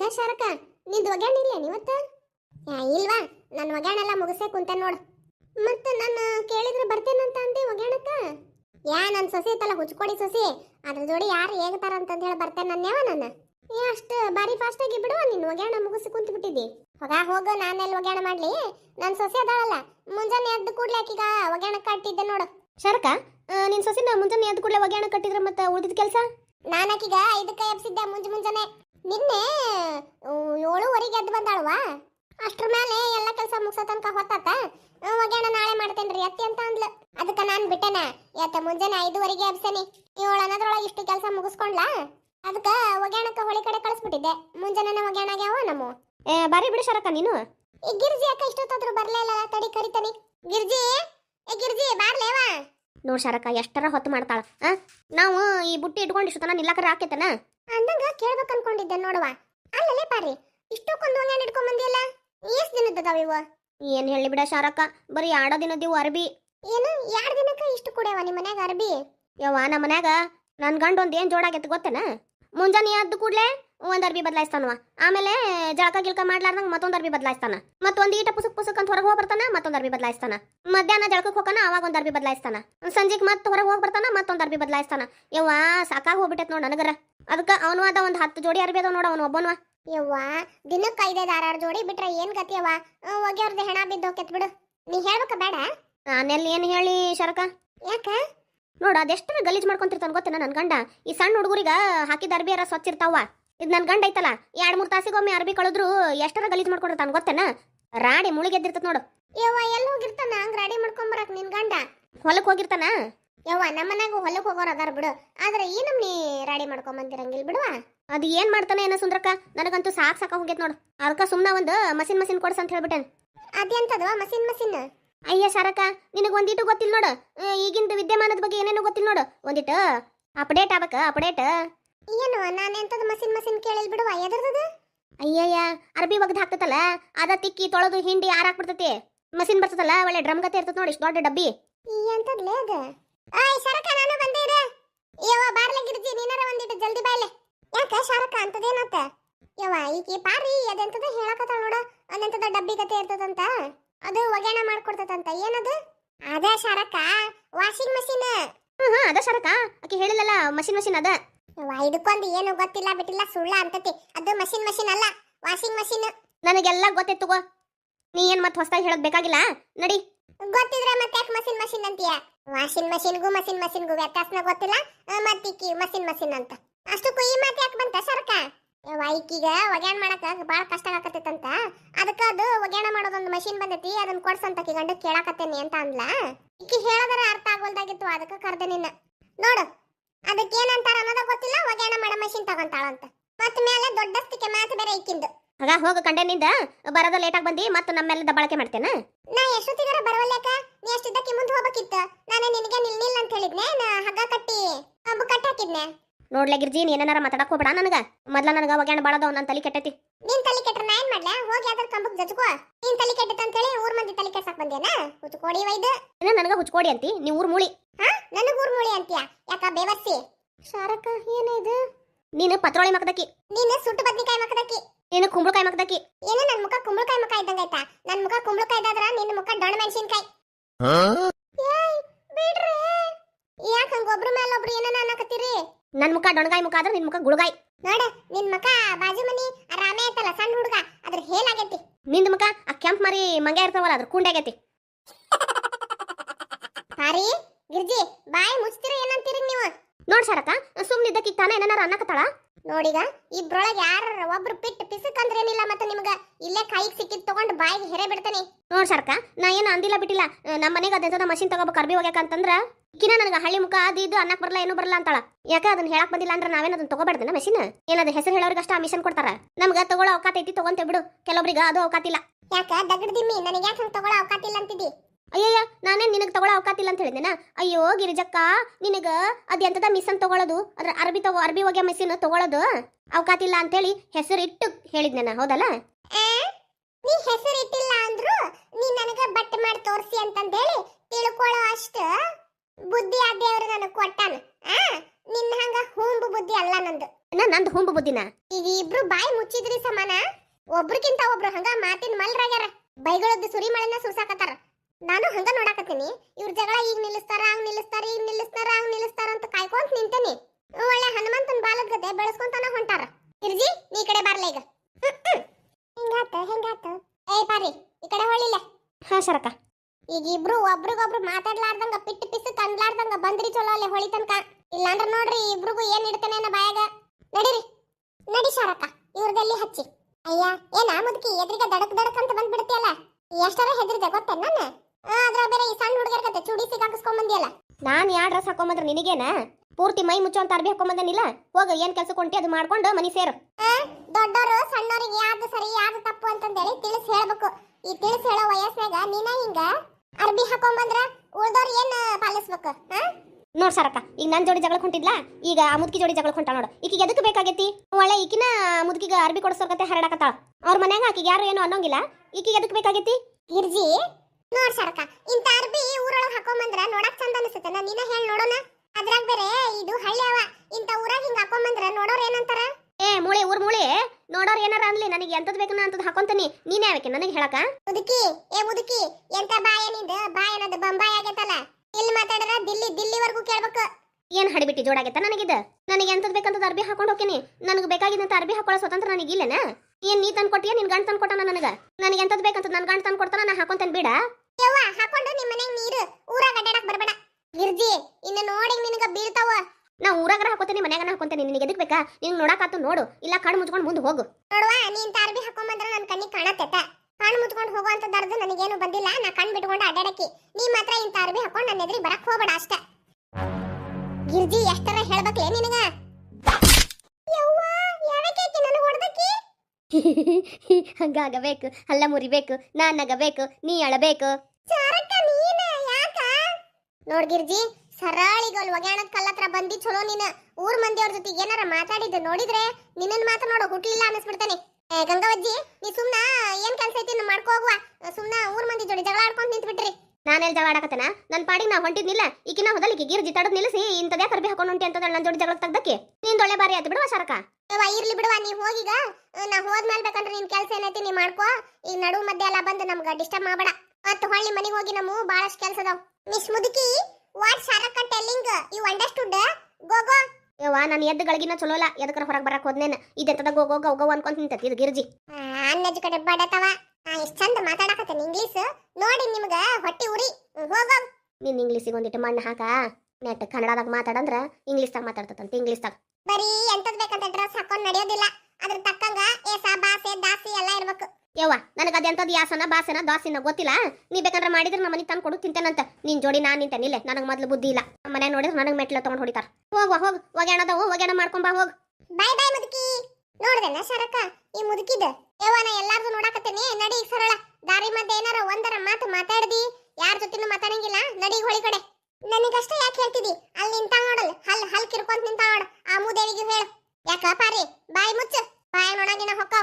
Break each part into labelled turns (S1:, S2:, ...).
S1: ಯಾಕ ಶಾರಕ ನಿಂದು ಒಗ್ಯಾಣ ಇಲ್ಲ ನೀವತ್ತ? ಯಾ ಇಲ್ವಾ? ನನ್ನ ಒಗ್ಯಾಣೆಲ್ಲ ಮುಗಿಸೇ ಕುಂತೆ ನೋಡು. ಮತ್ತೆ ನಾನು ಕೇಳಿದ್ರೆ ಬರ್ತೇನಂತ ಅಂದೆ ಒಗ್ಯಾಣಕ್ಕ? ಯಾ ನನ್ನ ಸೊಸೆ ಐತಲ್ಲ ಹುಚ್ಕೊಡಿ ಸೊಸೆ. ಅದ್ರ ಜೋಡಿ ಯಾರು ಹೇಗ್ತಾರ ಅಂತಂದು ಹೇಳಿ ಬರ್ತೇನೆ ನನ್ನೇವ ನಾನು. ಏ, ಅಷ್ಟು ಬಾರಿ ಫಾಸ್ಟ್ ಆಗಿ ಬಿಡುವ ನೀನು ಒಗ್ಯಾಣ ಮುಗಿಸಿ ಕುಂತು ಬಿಟ್ಟಿದ್ದಿ. ಹೋಗ, ಹೋಗು ನಾನೆಲ್ಲಿ ಒಗ್ಯಾಣ ಮಾಡ್ಲಿ? ನನ್ನ ಸೊಸೆ ಅದಾಳಲ್ಲ, ಮುಂಜಾನೆ ಎದ್ದು ಕೂಡ್ಲೆ ಈಗ ಒಗ್ಯಾಣ ಕಟ್ಟಿದ್ದೆ ನೋಡು. ಶರಕ ನಿನ್ನ ಸೊಸೆನ ಮುಂಜಾನೆ ಎದ್ದು ಕೂಡಲೇ ಒಗ್ಯಾಣ ಕಟ್ಟಿದ್ರೆ ಮತ್ತೆ ಉಳಿದಿದ್ದ ಕೆಲಸ? ನಾನಕೀಗ ಐದಕ್ಕೆ ಎಬ್ಸಿದ್ದೆ ಮುಂಜ ಮುಂಜಾನೆ. ನಿನ್ನೆ ಏಳುವರೆಗೆ ಎದ್ದು ಬಂದಾಳುವ? ಅಷ್ಟ್ರ ಮೇಲೆ ಎಲ್ಲ ಕೆಲಸ ಮುಗಿಸೋ ತನಕ ಹೊತ್ತಾತ? ಒಗ್ಯಾಣ ನಾಳೆ ಮಾಡ್ತೇನ್ರಿ ಅತ್ತಿ ಅಂತ ಅಂದ್ಲು. ಅದಕ್ಕೆ ನಾನು ಬಿಟ್ಟೆನ? ಯಾತ ಮುಂಜಾನೆ ಐದುವರೆಗೆ ಎಬ್ಸೇನಿ. ಏಳು ಅನ್ನೋದ್ರೊಳಗೆ ಇಷ್ಟು ಕೆಲಸ ಮುಗಿಸ್ಕೊಂಡ್ಲಾ? ಅದಕ್ಕೆ ಒಗ್ಯಾಣಕ್ಕೆ ಹೊಳಿ ಕಡೆ ಕಳಿಸ್ಬಿಟ್ಟಿದ್ದೆ. ಮುಂಜಾನೆ ಒಗ್ಯಾಣ ಆಗ್ಯಾವ ನಮ್ಮ. ಏ ಬಾರಿ ಬಿಡು ಶರಕ ನೀನು. ಈ ಗಿರ್ಜಿ ಯಾಕ ಇಷ್ಟೊತ್ತಾದ್ರೂ ಬರಲೇ ಇಲ್ಲ ತಡಿ ಕರಿತಾನೆ. ಗಿರ್ಜಿ ಏ ಗಿರ್ಜಿ ಬಾರ್ಲೇವಾ? ನೋಡ್ ಶರಕ ಎಷ್ಟರ ಹೊತ್ತು ಮಾಡ್ತಾಳ ಆ? ನಾವು ಈ ಬುಟ್ಟಿ ಇಟ್ಕೊಂಡು ಇಷ್ಟು ತನ ನಿಲ್ಲಕರ ಹಾಕೈತನ? ಅಂದಂಗ ಕೇಳ್ಬೇಕು ಅನ್ಕೊಂಡಿದ್ದೆ ನೋಡುವ. ಅಲ್ಲಲೇ ಪಾರಿ ಇಷ್ಟಕ್ಕೊಂದು ಒಂದೇನು ಇಟ್ಕೊಂಡ್ ಬಂದಿಯಲ್ಲ? ಎಷ್ಟ್ ದಿನದ ಇವ? ಏನ್ ಹೇಳಿ ಬಿಡ ಶಾರಕ್ಕ ಬರೀ ಆಡೋ ದಿನದಿವು ಅರ್ಬಿ. ಏನು ಎರಡು ದಿನಕ್ಕ ಇಷ್ಟು ಕುಡಿಯವ ನಿಮ್ಮ ಮನ್ಯಾಗ ಅರ್ಬಿ? ಯವ್ವ ನಮ್ಮ ಮನ್ಯಾಗ ನನ್ ಗಂಡ ಒಂದ್ ಏನ್ ಜೋಡಾಗೈತೆ ಗೊತ್ತೇನ? ಮುಂಜಾನೆ ಅದ್ದು ಕೂಡ್ಲೆ ಒಂದ್ ಅರ್ಬಿ ಬದಲಾಯಿಸ್ತಾನವ. ಆಮೇಲೆ ಜಳಕ ಗಿಲ್ಕ ಮಾಡ್ಲಾರ್ದಂಗ ಮತ್ತೊಂದ್ ಅರ್ಬಿ ಬದಲಾಯಿಸ್ತಾನ. ಮತ್ತೊಂದು ಈಟ ಪುಸಕ್ ಪುಸುಕ್ ಅಂತ ಹೊರಗೆ ಹೋಗಿ ಬರ್ತಾನ ಮತ್ತೊಂದ್ ಅರ್ಬಿ ಬದಲಾಯಿಸ್ತಾನ. ಮಧ್ಯಾಹ್ನ ಜಳಕಕ್ಕೆ ಹೋಗನ ಅವಾಗ ಒಂದ್ ಅರ್ಬಿ ಬದಲಾಯಿಸ್ತಾನ. ಸಂಜೆಗೆ ಮತ್ತೆ ಹೊರಗೆ ಹೋಗಿ ಬರ್ತಾನ ಮತ್ತೊಂದ್ ಅರ್ಬಿ ಬದಲಾಯಿಸ್ತಾನ. ಯವ್ವಾ ಸಾಕಾಗಿ ಹೋಗ್ಬಿಟ್ಟೈತೆ ನೋಡ್ ನನಗರ. ಅದಕ್ಕ ಅವನು ಅದ ಒಂದ್ ಹತ್ತು ಜೋಡಿ ಅರ್ಬಿ ಅದಾವ ನೋಡ ಅವನು ಒಬ್ಬನವ. ಯವ್ವ ದಿನಕ್ಕೆ ಐದೈದು ಆರಾರು ಜೋಡಿ ಬಿಟ್ರೆ ಏನ್ ಗತಿಯವ ಅವ್ರದ್ದು ಹೆಣ ಬಿದ್ದು ಹೋಗ್ಯತ್ ಬಿಡು. ನೀ ಹೇಳ್ಬೇಕ ಬೇಡ? ನಾನೆಲ್ಲಿ ಏನ್ ಹೇಳಿ ಶರಕ? ಯಾಕ? ನೋಡು ಅದೆಷ್ಟರ ಗಲೀಜ್ ಮಾಡ್ಕೊಂತಿರ್ತಾನ ಗೊತ್ತೇನ ನನ್ನ ಗಂಡ? ಈ ಸಣ್ಣ ಹುಡುಗರಿಗೆ ಹಾಕಿದ ಅರ್ಬಿ ಅರ ಸ್ವಚ್ಛ ಇರ್ತಾವ ಇದು ನನ್ನ ಗಂಡ ಐತಲ್ಲ ಎರಡ್ ಮೂರ್ ತಾಸಿಗೊಮ್ಮೆ ಅರ್ಬಿ ಕಳದ್ರು ಎಷ್ಟರ ಗಲೀಜ್ ಮಾಡ್ಕೊಂಡಿರ್ತಾನ ಗೊತ್ತೇನ? ರಾಡಿ ಮುಳುಗೆದ್ದಿರ್ತದ ನೋಡು. ಯವ್ವ ಎಲ್ಲಿ ಹೋಗಿರ್ತಾನ? ಹಂಗ ರಾಡಿ ಮಾಡ್ಕೊಂಬರಕ್ ನಿನ್ ಗಂಡ? ಹೊಲಕ್ ಹೋಗಿರ್ತಾನ? ಯವ್ವ ನಮ್ಮನ್ಯಾಗ ಹೊಲಕ್ ಹೋಗೋರ್ ಅದಾರ ಬಿಡು. ಆದ್ರೆ ಈ ನಮ್ನಿ ರಾಡಿ ಮಾಡ್ಕೊಂಬಂದಿರಂಗಿಲ್ ಬಿಡುವ? ಅದು ಏನ್ ಮಾಡ್ತಾನೆ ಏನೋ ಸುಂದ್ರಕ್ಕ? ನನಗಂತೂ ಸಾಕ್ ಸಾಕ ಹೋಗೈತ್ ನೋಡು. ಅದಕ್ಕ ಸುಮ್ನ ಒಂದು ಮಸಿನ್ ಮಸಿನ್ ಕೊಡ್ಸ ಅಂತ ಹೇಳ್ಬಿಟ್ಟೆನ್. ಅದೆಂತದ ಮಸಿನ್ ಮಸಿನ್ ಅಯ್ಯ ಶಾರಕ ನಿನಗೆ ಒಂದಿಟ್ಟು ಗೊತ್ತಿಲ್ಲ ನೋಡು. ಈಗಿಂದ ವಿದ್ಯಮಾನದ ಬಗ್ಗೆ ಏನೇನು ಗೊತ್ತಿಲ್ಲ ನೋಡು. ಒಂದಿಟ್ಟು ಅಪ್ಡೇಟ್ ಆಗ್ಬೇಕ ಅಪ್ಡೇಟ್. ಏನು ನಾನು ಎಂತದ ಮಸಿನ್ ಮಸಿನ್ ಕೇಳಿಲ್ ಬಿಡುವ ಎದ್ರದದ? ಅಯ್ಯಯ್ಯ ಅರ್ಬಿ ಒಗ್ದು ಹಾಕ್ತತಲ್ಲ ಅದ ತಿಕ್ಕಿ ತೊಳೆದು ಹಿಂಡಿ ಆರಾಕ್ಬಿಡ್ತತಿ. ಮಸಿನ್ ಬರ್ತದಲ್ಲ ಒಳ್ಳೆ ಡ್ರಮ್ ಗತೆ ಇರ್ತದ ನೋಡಿ ಇಷ್ಟು ದೊಡ್ಡ ಡಬ್ಬಿ. ಎಂತದ್ಲೇ ಅದ? ಆಯ್ ಶರಕ ನಾನು ಬಂದೆ ಇರು ಯವ್ವ ಬಾರ್ಲೆ ಗಿರ್ಜಿ ನೀನಾರ ಒಂದಿಟ್ಟು ಜಲ್ದಿ ಬಾಯ್ಲೆ. ಯಾಕ ಶಾರಕ ಅಂತದೇನತ್ತ? ಯವ್ವ ಈಕಿ ಪಾರಿ ಅದೆಂತದ ಹೇಳಕತ್ತಾಳ ನೋಡ ಅದೆಂತದ ಡಬ್ಬಿ ಗತೆ ಇರ್ತದಂತ. ಅದು ಒಗ್ಯಾಣ ಮಾಡ್ಕೊಡ್ತದಂತ ಏನದು? ಅದ ಶಾರಕ ವಾಷಿಂಗ್ ಮಷೀನ್. ಹ್ಮ್ ಅದ ಶರಕ ಆಕೆ ಹೇಳಿಲ್ಲಲ್ಲ ಮಷಿನ್ ಮಷಿನ್ ಅದ. ಇದಕ್ಕೊಂದು ಏನು ಗೊತ್ತಿಲ್ಲ ಬಿಟ್ಟಿಲ್ಲ ಸುಳ್ಳ ಅಂತತಿ. ಅದು ಮಷಿನ್ ಮಷಿನ್ ಅಲ್ಲ ವಾಷಿಂಗ್ ಮಷಿನ್ ನನಗೆಲ್ಲ ಗೊತ್ತಿತ್ತು ಗೋ ನೀ ಏನ್ ಮತ್ತೆ ಹೊಸದಾಗಿ ಹೇಳಕ್ ಬೇಕಾಗಿಲ್ಲ? ನಡಿ. ಗೊತ್ತಿದ್ರೆ ಮತ್ತೆ ಯಾಕೆ ಮಷಿನ್ ಮಷಿನ್ ಅಂತೀಯ? ವಾಷಿಂಗ್ ಮಷಿನ್ಗೂ ಮಷಿನ್ ಮಷಿನ್ಗೂ ವ್ಯತ್ಯಾಸನ ಗೊತ್ತಿಲ್ಲ. ಮತ್ತಿಕ್ಕಿ ಮಷಿನ್ ಮಷಿನ್ ಅಂತ. ಅಷ್ಟಕ್ಕೂ ಈ ಮಾತು ಯಾಕೆ ಬಂತ ಸರ್ಕ ಈಕೀಗ ಒಗ್ಯಾಣ ಮಾಡಕ ಭಾಳ ಕಷ್ಟ ಆಗತ್ತೈತಂತ ಅದಕ್ಕ ಅದು ಒಗ್ಯಾಣ ಮಾಡೋದೊಂದು ಮಷಿನ್ ಬಂದೈತಿ ಅದನ್ನ ಕೊಡ್ಸಂತ ಗಂಡ ಕೇಳಾಕತ್ತೇನಿ ಅಂತ ಅಂದ್ಲ. ಈಕಿ ಹೇಳದರ ಅರ್ಥ ಆಗೋಲ್ದಾಗಿತ್ತು ಅದಕ್ಕ ಕರ್ದೆ ನಿನ್ನ. ನೋಡು ಅದಕ್ಕೆ ಏನಂತಾರ ಅನ್ನೋದ ಗೊತ್ತಿಲ್ಲ ಒಗ್ಯಾಣ ಮಾಡೋ ಮಷಿನ್ ತಗೊಂತಾಳಂತ. ಮತ್ತ ಮೇಲೆ ದೊಡ್ಡಸ್ತಿಕೆ ಮಾತು ಬೇರೆ ಇಕ್ಕಿಂದು ಆಗ ಹೋಗ ಕಂಡೆನಿಂದ ಬರೋದ ಆಗಿ ಬಂದಿ ಮತ್ತೆ ನಮ್ಮೆಲ್ಲ ಬಳಕೆ ಮಾಡ್ತೇನ? ನಾ ಎಷ್ಟೊತ್ತಿಗಾರ ಬರವಲ್ಲೇಕ? ನೀ ಎಷ್ಟಿದ್ದಕ್ಕೆ ಮುಂದೆ ಹೋಗ್ಬೇಕಿತ್ತು? ನಾನು ನಿನಗೆ ನಿಲ್ಲಿಲ್ಲ ನಿಲ್ ಅಂತ ಹೇಳಿದ್ನೆ ನಾ ಹಗ್ಗ ಕಟ್ಟಿ ಕಟ್ಟಿ ಹಾಕಿದ್ನೆ. ನೋಡ್ಲೆ ಗಿರ್ಜಿ ನೀ ಏನಾರ ಮಾತಾಡಕ್ ಹೋಗ್ಬೇಡ ನನಗ. ಮೊದ್ಲ ನನಗ ಒಗ್ಯಾಣ ಬಾಳದವ್ ನನ್ನ ತಲೆ ಕೆಟ್ಟೈತಿ. ನೀನ್ ತಲೆ ಕೆಟ್ರ ನಾ ಏನ್ ಮಾಡ್ಲ? ಹೋಗಿ ಅದ್ರ ಕಂಬಕ್ ಜಜ್ಕೋ. ನೀನ್ ತಲೆ ಕೆಟ್ಟೈತೆ ಅಂತ ಹೇಳಿ ಊರ್ ಮಂದಿ ತಲೆ ಕೆಡ್ಸಕ್ ಬಂದೇನ ಹುಚ್ಕೋಡಿ ವೈದ್. ಏನ ನನಗ ಹುಚ್ಕೋಡಿ ಅಂತಿ ನೀ ಊರ್ ಮೂಳಿ. ಹಾ? ನನಗ ಊರ್ ಮೂಳಿ ಅಂತೀಯ? ಯಾಕ ಬೇವರ್ಸಿ? ಶಾರಕ ಏನಿದು ನೀನು ಪತ್ರೋಳಿ ಮಕದಕ್ಕಿ ನೀನು ಸುಟ್ಟು ಬದ್ನಿಕಾಯಿ ಮಕದಕ್ಕಿ ನೀನು ಕುಂಬಳಕಾಯಿ ಮಕದಕ್ಕಿ ಏನು ನನ್ ಮುಖ ಕುಂಬಳಕಾಯಿ ಮುಖ ಇದ್ದಂಗ ಆಯ್ತಾ? ನನ್ ಮುಖ ಕುಂಬಳಕಾಯಿ ಇದ್ದಾದ್ರ ನಿನ್ನ ಮುಖ ಡೊಣ ಮೆಣಸಿನ್ಕಾಯಿ. ಏಯ್ ಬಿಡ್ರಿ. ಯಾಕ ಹಂಗ ಒಬ್ರ ಮೇಲೆ ಒಬ್ರು ಏನನ ಅನ್ನಕತ್ತೀರಿ? ನನ್ ಮುಖ ಡೊಣಗಾಯಿ ಮುಖ ಆದ್ರೆ ನಿನ್ ಮುಖ ಗುಳಗಾಯಿ. ನೋಡ ನಿನ್ ಮುಖ ಬಾಜು ಮನಿ ರಾಮೆ ಐತಲ್ಲ ಸಣ್ಣ ಹುಡುಗ ಅದ್ರ ಹೇಲಾಗೈತಿ ನಿಂದ ಮುಖ ಆ ಕೆಂಪ್ ಮರಿ ಮಂಗೆ ಇರ್ತಾವಲ್ಲ ಅದ್ರ ಕುಂಡಾಗೈತಿ ಪಾರಿ ಗಿರ್ಜಿ ಬಾಯಿ ಮುಚ್ತೀರ ಏನಂತೀರಿ ನೀವು? ನೋಡ್ ಶರಕ ಸುಮ್ನಿದ್ದಕ್ಕೆ ತಾನೇ ಏನಾರ ಅನ್ನಕತ್ತಾಳ? ನೋಡಿಗ ಇಬ್ರೊಳಗೆ ಯಾರ ಒಬ್ರು ಪಿಟ್ ಪಿಸಕ್ ಅಂದ್ರೇನಿಲ್ಲ ಮತ್ತೆ ನಿಮ್ಗ. ಇಲ್ಲೇ ಕೈಗೆ ಸಿಕ್ಕಿದ್ ತಗೊಂಡ್ ಬಾಯಿಗೆ ಹೆರೆ ಬಿಡ್ತಾನೆ. ನೋಡ್ ಸರ್ಕ ನಾ ಏನು ಅಂದಿಲ್ಲ ಬಿಟ್ಟಿಲ್ಲ. ನಮ್ಮ ಮನೆಗೆ ಅದೇದ ಮಷಿನ್ ತಗೋಬೇಕು ಅರ್ಬಿ ಹೋಗ್ಯಾಕ ಅಂತಂದ್ರ ಕಿನ ನನಗ ಹಳ್ಳಿ ಮುಖ ಅದು ಇದು ಅನ್ನಕ್ ಬರಲ್ಲ ಏನು ಬರಲ್ಲ ಅಂತಾಳ. ಯಾಕ ಅದನ್ನ ಹೇಳಕ್ ಬಂದಿಲ್ಲ ಅಂದ್ರೆ ನಾವೇನು ಅದನ್ನ ತಗೋಬಾರ್ದನ ಮಷಿನ್ ಏನದ ಹೆಸರು ಹೇಳೋರಿಗೆ ಅಷ್ಟ ಆ ಮಿಷನ್ ಕೊಡ್ತಾರ? ನಮ್ಗೆ ತಗೊಳ್ಳೋ ಅವಕಾಶ ಐತಿ ತಗೊಂತೇ ಬಿಡು ಕೆಲವೊಬ್ರಿಗೆ ಅದು ಅವಕಾಶ ಇಲ್ಲ. ಯಾಕ ದಗಡ್ ದಿಮ್ಮಿ ನನಗೆ ಯಾಕೆ ಹಂಗ ತಗೊಳ್ಳೋ ಅವಕಾಶ ಇಲ್ಲ ಅಂತಿದ್ದಿ ಅಯ್ಯಯ್ಯ ನಾನೇ ನಿನಗೆ ತಗೊಳ್ಳೋ ಅವಕಾಶ ಇಲ್ಲ ಅಂತ ಹೇಳಿದೆನಾ ಅಯ್ಯೋ ಗಿರಿಜಕ್ಕ ನಿನಗ ಅದು ಎಂತದ ಮಿಷನ್ ತಗೊಳ್ಳೋದು ಅದ್ರ ಅರ್ಬಿ ತಗೋ ಅರ್ಬಿ ಹೋಗ್ಯ ಮಿಷನ್ ತಗೊಳ್ಳೋದು ಅವಕಾಶ ಇಲ್ಲ ಅಂತೇಳಿ ಹೆಸರು ಇಟ್ಟು ಹೇಳಿದ್ನೆ ನಾ ಹೌದಲ್ಲ ನೀ ಹೆಸರು ಇಟ್ಟಿಲ್ಲ ಅಂದ್ರು ನೀ ನನಗೆ ಬಟ್ ಮಾಡಿ ತೋರಿಸಿ ಅಂತಂದ ಹೇಳಿ ತಿಳ್ಕೊಳ್ಳೋ ಅಷ್ಟ ಬುದ್ಧಿ ಆ ದೇವರು ನನಗೆ ಕೊಟ್ಟಾನ. ಆ ನಿನ್ನ ಹಂಗ ಹೂಂಬು ಬುದ್ಧಿ ಅಲ್ಲ ನಂದು.
S2: ನಾ ನಂದು ಹುಂಬ ಬುದ್ಧಿನ?
S1: ಈಗ ಇಬ್ರು ಬಾಯಿ ಮುಚ್ಚಿದ್ರಿ ಸಮಾನ ಒಬ್ರಕ್ಕಿಂತ ಒಬ್ರು ಹಂಗ ಮಾತಿನ ಮಲ್ರಾಗ್ಯಾರ. ಬೈಗಳದ್ದು ಸುರಿ ಮಳೆನ ಸುಸಾಕತ್ತಾರ ನಾನು ಹಂಗ ನೋಡಾಕತ್ತೀನಿ. ಇವ್ರ ಜಗಳ ಈಗ ನಿಲ್ಲಿಸ್ತಾರ ಹಂಗ ನಿಲ್ಲಿಸ್ತಾರ ಈಗ ನಿಲ್ಲಿಸ್ತಾರ ಹಂಗ ನಿಲ್ಲಿಸ್ತಾರ ಅಂತ ಕಾಯ್ಕೊಂತ ನಿಂತೇನಿ. ಒಳ್ಳೆ ಹನುಮಂತನ ಬಾಲದ ಗದ್ದೆ ಬೆಳೆಸ್ಕೊಂತಾನ ಹೊಂಟಾರ. ಇರ್ಜಿ ನೀ ಕಡೆ ಬರ್ಲ ಈಗ. ಹಿಂಗಾತ ಹೆಂಗಾತ? ಏ ಬಾರಿ ಈ ಕಡೆ ಹೊಳಿಲ್ಲ
S2: ಹಾ ಸರಕ
S1: ಈಗ ಇಬ್ರು ಒಬ್ರಿಗೊಬ್ರು ಮಾತಾಡ್ಲಾರ್ದಂಗ ಪಿಟ್ಟು ಪಿಸ್ತು ತಂದ್ಲಾರ್ದಂಗ ಬಂದ್ರಿ ಚಲೋ ಅಲ್ಲೇ ಹೊಳಿ ತನಕ. ಇಲ್ಲಾಂದ್ರ ನೋಡ್ರಿ ಇಬ್ರಿಗೂ ಏನ್ ಇಡ್ತಾನೆ ಬಾಯಾಗ. ನಡೀರಿ. ನಡಿ ಶಾರಕ್ಕ ಇವ್ರದಲ್ಲಿ ಹಚ್ಚಿ. ಅಯ್ಯ ಏನ ಮುದುಕಿ ಎದ್ರಿಗೆ ದಡಕ್ ದಡಕ್ ಅಂತ ಬಂದ್ಬಿಡ್ತೀಯಲ್ಲ? ಎಷ್ಟರ ಹೆದ್ರಿದೆ ಗೊತ್ತೇನ್ ನಾನು? ಬೇರೆ ಈ ಸಣ್ಣ ಹುಡುಗರ ಕತೆ ಚುಡಿ ಬಂದಿಯಲ್ಲ
S2: ನಾನ್ ಯಾ ಡ್ರೆಸ್ ಹಾಕೊಂಬಂದ್ರೆ ನಿನಗೇನ? ಪೂರ್ತಿ ಮೈ ಮುಚ್ಚೋ ಅಂತ ಅರ್ಬಿ ಹಾಕೊಂಬಂದನಿಲ್ಲ? ಹೋಗ ಏನ್ ಕೆಲಸ ಕೊಂಟಿ ಅದು ಮಾಡ್ಕೊಂಡು ಮನಿ ಸೇರು.
S1: ದೊಡ್ಡವರು ಸಣ್ಣವರಿಗೆ ಯಾವ್ದು ಸರಿ ಯಾವ್ದು ತಪ್ಪು ಅಂತಂದೇಳಿ ತಿಳಿಸ್ ಹೇಳ್ಬೇಕು. ಈ ತಿಳಿಸ್ ಹೇಳೋ ವಯಸ್ಸಾಗ ನೀನ ಹಿಂಗ ಅರ್ಬಿ ಹಾಕೊಂಬಂದ್ರ ಉಳ್ದವ್ರು ಏನ್ ಪಾಲಿಸ್ಬೇಕು
S2: ನೋಡ್ ಸರಕ್ಕ ಈಗ ನನ್ ಜೋಡಿ ಜಗಳ ಕೊಂಟಿದ್ಲಾ ಈಗ ಆ ಮುದುಕಿ ಜೋಡಿ ಜಗಳ ಹೊಂಟ ನೋಡು. ಈಕಿಗೆ ಎದಕ್ಕೆ ಬೇಕಾಗೈತಿ? ಒಳ್ಳೆ ಈಕಿನ ಮುದುಕಿಗೆ ಅರ್ಬಿ ಕೊಡಿಸೋರ್ಕತೆ ಹರಡಾಕತ್ತಾಳ ಅವ್ರ ಮನ್ಯಾಗ ಆಕಿಗೆ ಯಾರು ಏನು ಅನ್ನೋಂಗಿಲ್ಲ. ಈಕಿಗೆ ಎದಕ್ಕೆ ಬೇಕಾಗೈತಿ?
S1: ಗಿರ್ಜಿ ನೋಡ್ ಸರ್ಕ ಇಂತ ಅರ್ಬಿ ಊರೊಳಗ್ ಹಾಕೊಂಬಂದ್ರ ನೋಡಕ್ ಚಂದ ಅನಿಸುತ್ತೆ. ನೀನ ಹೇಳ್ ನೋಡೋಣ. ಅದ್ರಾಗ ಬೇರೆ ಇದು ಹಳ್ಳಿ ಅವ. ಇಂತ ಊರಾಗ ಹಿಂಗ ಹಾಕೊಂಬಂದ್ರ ನೋಡೋರ್ ಏನಂತಾರ?
S2: ಏ ಮೂಳೆ ಊರ್ ಮೂಳೆ ನೋಡೋರ್ ಏನಾರ ಅನ್ಲಿ ನನಗೆ ಎಂತದ್ ಬೇಕನ ಅಂತದ್ ಹಾಕೊಂತೀನಿ. ನೀನೇ ಯಾವಕ್ಕೆ ನನಗೆ ಹೇಳಕ
S1: ಮುದುಕಿ ಏ ಮುದುಕಿ ಎಂತ ಬಾಯ ನಿಂದ? ಬಾಯ ಅನ್ನೋದು ಬಂಬಾಯ್ ಆಗೈತಲ್ಲ. ಇಲ್ಲಿ ಮಾತಾಡರ ದಿಲ್ಲಿ ದಿಲ್ಲಿವರೆಗೂ ಕೇಳ್ಬೇಕು.
S2: ಏನ್ ಹಡಿಬಿಟ್ಟಿ ಜೋಡಾಗೈತ ನನಗಿದ? ನನಗೆ ಎಂತದ್ ಬೇಕಂತದ ಅರ್ಬಿ ಹಾಕೊಂಡು ಹೋಗ್ತೀನಿ ನನಗೆ ಬೇಕಾಗಿದ್ದಂತ ಅರ್ಬಿ ಹಾಕೊಳ್ಳೋ ಸ್ವತಂತ್ರ ನನಗೆ ನನಗಿಲ್ಲನ ಏನ್ ನೀ ತಂದ್ ಕೊಟ್ಟಿಯ ನಿನ್ ಗಂಡ ತಂದ್ ಕೊಟ್ಟಾನ ನನಗ ನನಗೆ ಎಂತದ್ ಬೇಕಂತ ನನ್ ಗಂಡ ತಂದ್ ಕೊಡ್ತಾನ ನಾ ಹಾಕೊಂತೇನ್ ಬಿಡ.
S1: ಯವ್ವ, ಹಾಕೊಂಡು ನಿಮ್ಮ ಮನೆಗೆ ನೀರು. ಊರಾಗ ಅಡ್ಡಾಡಕ್ ಬರಬೇಡ. ಗಿರ್ಜಿ, ಇನ್ನು ನೋಡಿ ನಿನಗ ಬೀಳ್ತಾವ.
S2: ನಾ ಊರಾಗರ ಹಾಕೋತೀನಿ ಮನ್ಯಾಗ ಹಾಕೊಂತೀನಿ. ನಿನಗೆ ಎದಕ್ ಬೇಕಾ? ನಿನ್ ನೋಡಾಕಾತು ನೋಡು. ಇಲ್ಲ ಕಣ್ಣು ಮುಚ್ಕೊಂಡು ಮುಂದೆ ಹೋಗು.
S1: ನೋಡುವ ನೀ ಇಂತ ಅರ್ಬಿ ಹಾಕೊಂಬಂದ್ರ ನನ್ ಕಣ್ಣಿಗೆ ಕಾಣತ್ತೆತ. ಕಣ್ಣು ಮುಚ್ಕೊಂಡು ಹೋಗುವಂತ ದರ್ದು ನನಗೇನು ಬಂದಿಲ್ಲ. ನಾ ಕಣ್ ಬಿಟ್ಕೊಂಡು ಅಡ್ಡಾಡಕ್ಕಿ ನೀ ಮಾತ್ರ ಇಂತ ಅರ್ಬಿ ಹಾಕೊಂಡು ನನ್ನ ಎದುರಿಗೆ ಬರಕ್ ಹೋಗಬೇಡ ಅಷ್ಟೇ. ಗಿರ್ಜಿ, ಎಷ್ಟರ ಹೇಳ್ಬೇಕ್ಲೇ ನಿನಗ? ಯವ್ವ, ಯಾವಕ್ಕೆ ನನಗೆ ಹೊಡೆದಕ್ಕಿ?
S2: ಹಂಗಾಗಬೇಕು ಹಲ್ಲ ಮುರಿಬೇಕು ನಾನ್ ನಗಬೇಕು ನೀ ಅಳಬೇಕು.
S1: ನೋಡ್ಗಿರ್ಜಿ ನೀನ ಯಾಕಾ? ನೋಡ್ ಗಿರ್ಜಿ ಸರಳಿಗಲ್ ಒಗ್ಯಾಣದ ಕಲ್ಲತ್ರ ಬಂದಿ ಚಲೋ ನೀನ. ಊರ್ ಮಂದಿಯವ್ರ ಜೊತೆ ಏನಾರ ಮಾತಾಡಿದ್ದು ನೋಡಿದ್ರೆ ನಿನ್ನನ್ ಮಾತ್ರ ನೋಡು ಹುಟ್ಲಿಲ್ಲ ಅನ್ನಿಸ್ಬಿಡ್ತಾನೆ. ಏ, ಗಂಗಾವಜ್ಜಿ ನೀ ಸುಮ್ನ ಏನ್ ಕೆಲ್ಸ ಐತಿ ಮಾಡ್ಕೋ ಹೋಗುವ. ಸುಮ್ನ ಊರ್ ಮಂದಿ ಜೋಡಿ ಜಗಳ ಆಡ್ಕೊಂಡ್ ನಿಂತ್ ಬಿಟ್ರಿ
S2: ನಾನು ಜಗಳ ಆಡಕತ್ತನ? ನನ್ನ ಪಾಡಿಗೆ ನಾ ಹೊಂಟಿದ್ನಿಲ್ಲ ಈಕಿನ ಹೊದಲಿಕ್ಕೆ ಗಿರ್ಜಿ ತಡದ್ ನಿಲ್ಲಿಸಿ ಇಂಥದ್ಯಾ ಕರ್ಬಿ ಹಾಕೊಂಡು ಹೊಂಟಿ ಅಂತ ನನ್ನ ಜೋಡಿ ಜಗಳ ತೆಗ್ದಕ್ಕೆ? ನೀನ್ ದೊಳ್ಳೆ ಬಾರಿ ಆಯ್ತು ಬಿಡುವ ಶರಕ
S1: ಯವ್ವ ಇರ್ಲಿ ಬಿಡುವ ನೀ ಹೋಗಿಗ. ನಾ ಹೋದ್ಮೇಲೆ ಬೇಕಂದ್ರೆ ನಿನ್ ಕೆಲ್ಸ ಏನೈತಿ ನೀ ಮಾಡ್ಕೋ. ಈ ನಡು ಮಧ್ಯ ಎಲ್ಲ ಬಂದು ನಮ್ಗ ಡಿಸ್ಟರ್ಬ್ ಮಾಡಬೇಡ. ಮತ್ತೆ ಹೊಳ್ಳಿ ಮನೆಗೆ ಹೋಗಿ ನಮ್ಮ ಬಹಳಷ್ಟು ಕೆಲ್ಸ ಅದಾವ. ಮಿಸ್ ಮುದುಕಿ what ಸಾರಕ telling you understood go go
S2: ಯವ್ವ ನಾನು ಎದ್ದು ಗಳಿಗಿನ ಚಲೋ ಇಲ್ಲ ಎದಕ್ಕರ ಹೊರಗೆ ಬರಕ್ ಹೋದ್ನೇನ? ಇದೆಂತದ ಗೋ ಗೋ ಗೋ ಗೋ ಅನ್ಕೊಂತ ನಿಂತೈತಿ ಇದು ಗಿರ್ಜಿ.
S1: ಅನ್ನಜ್ ಕಡೆ ಬಡತವ. ಎಷ್ಟು ಚಂದ ಮಾತಾಡಕತ್ತೇನೆ ಇಂಗ್ಲೀಷ್ ನೋಡಿ ನಿಮ್ಗೆ ಹೊಟ್ಟಿ ಉರಿ. ಹೋಗ
S2: ನಿನ್ ಇಂಗ್ಲೀಷಿಗೆ ಒಂದಿಟ್ಟು ಮಣ್ಣು ಹಾಕ. ನೆಟ್ ಕನ್ನಡದಾಗ ಮಾತಾಡಂದ್ರ ಇಂಗ್ಲೀಷ್ದಾಗ ಮಾತಾಡ್ತಂತ ಇಂಗ್ಲೀಷ್ದಾಗ
S1: ಬರೀ ಎಂತದ್ ಬೇಕಂತ ಡ್ರೆಸ್ ಹಾಕೊಂಡ್ ನಡೆಯೋದಿಲ್ಲ. ಅದ್ರ ತಕ್ಕಂಗ ಏಸ ಬಾಸೆ ದಾಸಿ ಎಲ್ಲ ಇರ್ಬೇಕು.
S2: ಯವ್ವ ನನಗೆ ಅದೆಂತದ್ ಯಾಸನ ಬಾಸನ ದಾಸಿನ ಗೊತ್ತಿಲ್ಲ? ನೀ ಬೇಕಂದ್ರೆ ಮಾಡಿದ್ರೆ ನಮ್ಮ ಮನೆ ತಂದು ಕೊಡು ತಿಂತೇನಂತ ನಿನ್ ಜೋಡಿ ನಾನ್ ಇಲ್ಲೇ. ನನಗೆ ಮೊದಲು ಬುದ್ಧಿ ಇಲ್ಲ. ನಮ್ಮ ಮನೆ ನೋಡಿದ್ರೆ ನನಗೆ ಮೆಟ್ಲ ತಗೊಂಡ್ ಹೊಡಿತಾರ. ಹೋಗ್ವ ಹೋಗ್ ಒಗ್ಯಾಣದವು ಒಗ್ಯಾಣ ಮಾಡ್ಕೊಂಬಾ ಹೋಗ್.
S1: ಬಾಯ್ ಬಾಯ್ ಮುದುಕಿ. ನೋಡ್ದೆನ ಶರಕ ಈ ಮುದುಕಿದ. ಯವ್ವ ನಾ ಎಲ್ಲಾರ್ದು ನೋಡಾಕತ್ತೇನಿ. ನಡಿ ಸರಳ. ದಾರಿ ಮಧ್ಯ ಏನಾರ ಒಂದರ ಮಾತು ಮಾತಾಡ್ದಿ. ಯಾರ ಜೊತೆನೂ ಮಾತಾಡಂಗಿಲ್ಲ. ನಡಿ ಹೊಳಿ ಕಡೆ. ನನಗಷ್ಟೇ ಯಾಕೆ ಹೇಳ್ತಿದಿ? ಅಲ್ಲಿ ನಿಂತ ನೋಡಲ್, ಹಲ್ ಹಲ್ ಕಿರ್ಕೊಂತ ನಿಂತ ನೋಡ. ಆ ಮೂದೇವಿಗೆ ಹೇಳು. ಯಾಕ ಪಾರಿ ಬಾಯಿ ಮುಚ್ಚ. ಬಾಯಿ ನೋಡಂಗಿನ ಹೊಕ್ಕ.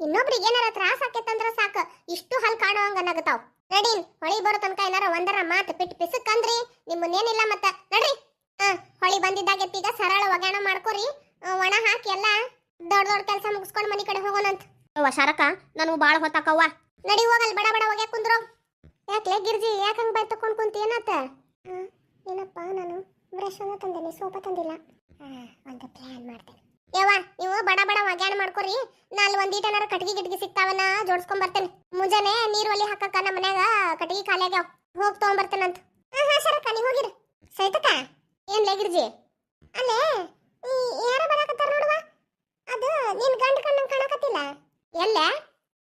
S1: ಇನ್ನೊಬ್ರಿಗೆ ಏನಾರ ತ್ರಾಸ ಆಕೇತಂದ್ರ ಸಾಕ. ಇಷ್ಟು ಹಲ್ ಕಾಣುವಂಗ ನಗತಾವ್. ನಡೀನ್ ಹೊಳಿ ಬರೋ ತನಕ ಏನಾರ ಒಂದರ ಮಾತು ಪಿಟ್ ಪಿಸಕ್ ಅಂದ್ರಿ. ನಿಮ್ಮನ್ನೇನಿಲ್ಲ ಮತ್ತ. ನಡ್ರಿ. ಆ, ಹೊಳಿ ಬಂದಿದ್ದಾಗ ಈಗ ಸರಳ ಒಗ್ಯಾಣ ಮಾಡ್ಕೋರಿ. ಒಣ ಹಾಕಿ ಎಲ್ಲ ದೊಡ್ಡ ದೊಡ್ಡ ಕೆಲಸ ಮುಗಿಸ್ಕೊಂಡು ಮನಿ ಕಡೆ ಹೋಗೋಣಂತ.
S2: ಅವ್ವ ಶಾರಕ ನಾನು ಬಾಳ ಹೊತ್ತಾಕವ್ವ.
S1: ನಡಿ ಹೋಗಲ್, ಬಡ ಬಡ ಒಗ್ಯಾಕ ಕುಂದ್ರೋ. ಯಾಕೆ ಗಿರ್ಜಿ, ಯಾಕೆ ಹಂಗೆ ಬೈ ತಕೊಂಡ್ ಕುಂತಿ ಏನತ್ತ ಏನಪ್ಪ ನಾನು? ಬ್ರಷ್ ಅನ್ನ ತಂದೇನಿ, ಸೋಪ ತಂದಿಲ್ಲ. ಒಂದು ಪ್ಲಾನ್ ಮಾಡ್ತೇನೆ. ಯವ್ವ ನೀವು ಬಡ ಬಡ ಒಗ್ಯಾಣ ಮಾಡ್ಕೊರಿ. ನಾ ಅಲ್ಲಿ ಒಂದೀಟನಾರ ಕಟ್ಗಿ ಗಿಟ್ಗಿ ಸಿಗ್ತಾವನ್ನ ಜೋಡಿಸ್ಕೊಂಡ್ ಬರ್ತೇನೆ. ಮುಂಜಾನೆ ನೀರು ಒಲಿ ಹಾಕಕ್ಕ ನಮ್ಮ ಮನ್ಯಾಗ ಕಟ್ಗಿ ಖಾಲಿ ಆಗ್ಯಾವ. ಹೋಗಿ ಹಾ ಹಾ ಸರಕ ನೀವು ಹೋಗಿರಿ. ಸೈತಕ ಏನ್ ಲೇಗಿರ್ಜಿ ಅಲ್ಲೇ ಯಾರ ಬರಾಕತ್ತಾರ ನೋಡುವ? ಅದು ನಿನ್ ಗಂಡ ಕಣ್ಣು ಕಾಣಕತ್ತಿಲ್ಲ? ಎಲ್ಲ?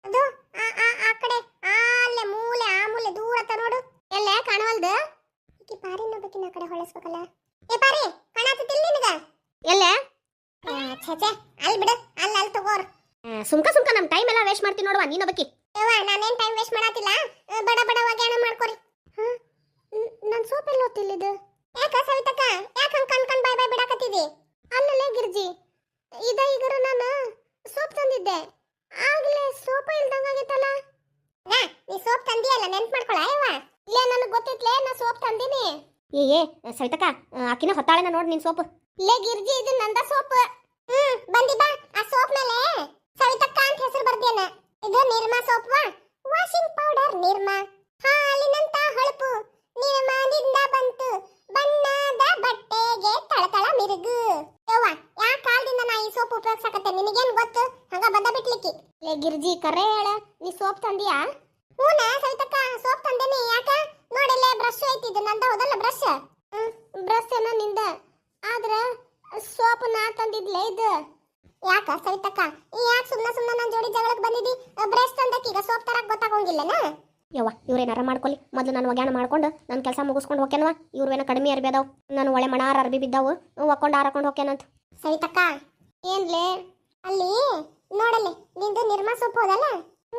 S1: ಅದು, ಆ ಕಡೆ, ಆ ಅಲ್ಲೇ, ಮೂಲೆ, ಆ ಮೂಲೆ ದೂರ ನೋಡು. ಎಲ್ಲ, ಕಾಣವಲ್ದು? ಆ ಕಡೆ ಹೊಳಸ್ಬೇಕಲ್ಲ ಏ ಪಾರಿ ಕಾಣತ್ತಿಲ್ಲ ನಿನಗ?
S2: ಎಲ್ಲೇ?
S1: ಛೇ ಅಲ್ಲಿ ಬಿಡು ಅಲ್ಲಿ ಅಲ್ಲಿ ತಗೋರ್.
S2: ಸುಮ್ಕ ಸುಮ್ಕ ನಮ್ಮ ಟೈಮ್ ಎಲ್ಲ ವೇಸ್ಟ್ ಮಾಡ್ತೀನಿ ನೋಡುವ ನೀನೊಬ್ಬಕಿ
S1: ಯವ್ವ ನಾನೇನ್ ಟೈಮ್ ವೇಸ್ಟ್ ಮಾಡಾತಿಲ್ಲ? ಬಡ ಬಡ ಒಗ್ಯಾಣ ಮಾಡ್ಕೊರಿ. ನನ್ನ ಸೋಪ್ ಎಲ್ಲ ಹೊತ್ತಿಲ್ಲಿದು ಯಾಕ ಸವಿತಕ್ಕ? ಯಾಕ ಹಂಗ್ ಕಣ್ ಕಣ್ ಬಾಯ್ ಬಾಯ್ ಬಿಡಾಕತ್ತಿದಿ? ಅಲ್ಲಲ್ಲೇ ಗಿರ್ಜಿ ಇದ ಈಗರ ನಾನು ಸೋಪ್ ತಂದಿದ್ದೆ. ಆಗ್ಲೇ ಸೋಪ ಇಲ್ದಂಗಾಗಿತ್ತಲ್ಲ ನಾ ನೀ ಸೋಪ್ ತಂದಿಯಲ್ಲ ನೆನ್ಪ್ ಮಾಡ್ಕೊಳ ಯವ್ವ. ಇಲ್ಲೇ ನನಗೆ ಗೊತ್ತಿತ್ಲೇ ನಾ ಸೋಪ್ ತಂದಿನಿ.
S2: ಏ ಏ ಸವಿತಕ್ಕ ಆಕಿನ ಹೊತ್ತಾಳೆನ ನೋಡಿ ನಿನ್ ಸೋಪ್.
S1: ಲೇ ಗಿರ್ಜಿ ಇದು ನಂದ ಸೋಪ್. ಹ್ಮ್ ಬಂದಿ ಬಾ ಆ ಸೋಪ್ ಮೇಲೆ. ಸವಿತಕ್ಕ
S2: ಅಂತ ಹೆಸರು ಬರ್ದೇನ ಇದು ನಿರ್ಮಾ ಸೋಪ್
S1: ವಾ ವಾಷಿಂಗ್ ಪೌಡರ್ ನಿರ್ಮಾ. ಹಾಲಿನಂತ ಹೊಳಪು. ನಿರ್ಮಾದಿಂದ ಬಂತು. ಬಣ್ಣದ ಬಟ್ಟೆಗೆ
S2: ತಳತಳ ಮಿರುಗು. ಯವ್ವ ಯಾ ಕಾಲದಿಂದ ನಾ ಈ
S1: ಸೋಪ್ ಉಪಯೋಗಿಸಕತ್ತೆ? ನಿನಗೇನ್ ಗೊತ್ತು? ಹಂಗ ಬದ್ದ ಬಿಟ್ಲಿಕ್ಕಿ. ಲೇ ಗಿರ್ಜಿ ಕರೆ ಹೇಳ. ನೀ ಸೋಪ್ ತಂದಿಯಾ?
S2: ಹ್ಞೂ ಮೊದಲು ಮಾಡ್ಕೊಲಿ. ಮೊದ್ಲು ನಾನು ಒಗ್ಯಾಣ ಮಾಡ್ಕೊಂಡು ನನ್ನ ಕೆಲಸ ಮುಗಿಸ್ಕೊಂಡು ಹೋಗ್ಯನವ ಇವ್ರೇನ ಕಡಿಮೆ ಅರ್ಬಿ ಅದಾವ. ನಾನು ಒಳ್ಳೆ ಮಣಾರ ಅರ್ಬಿ ಬಿದ್ದಾವು. ಒಕ್ಕೊಂಡು ಹಾರಕೊಂಡು ಹೋಗ್ಯಾನಂತ
S1: ಸವಿತಕ್ಕ
S2: ಏನ್ಲೇ?
S1: ಅಲ್ಲಿ ನೋಡಲಿ ನಿಂದು ನಿರ್ಮಾ ಸೊಪ್ಪು ಹೋದಲ್ಲ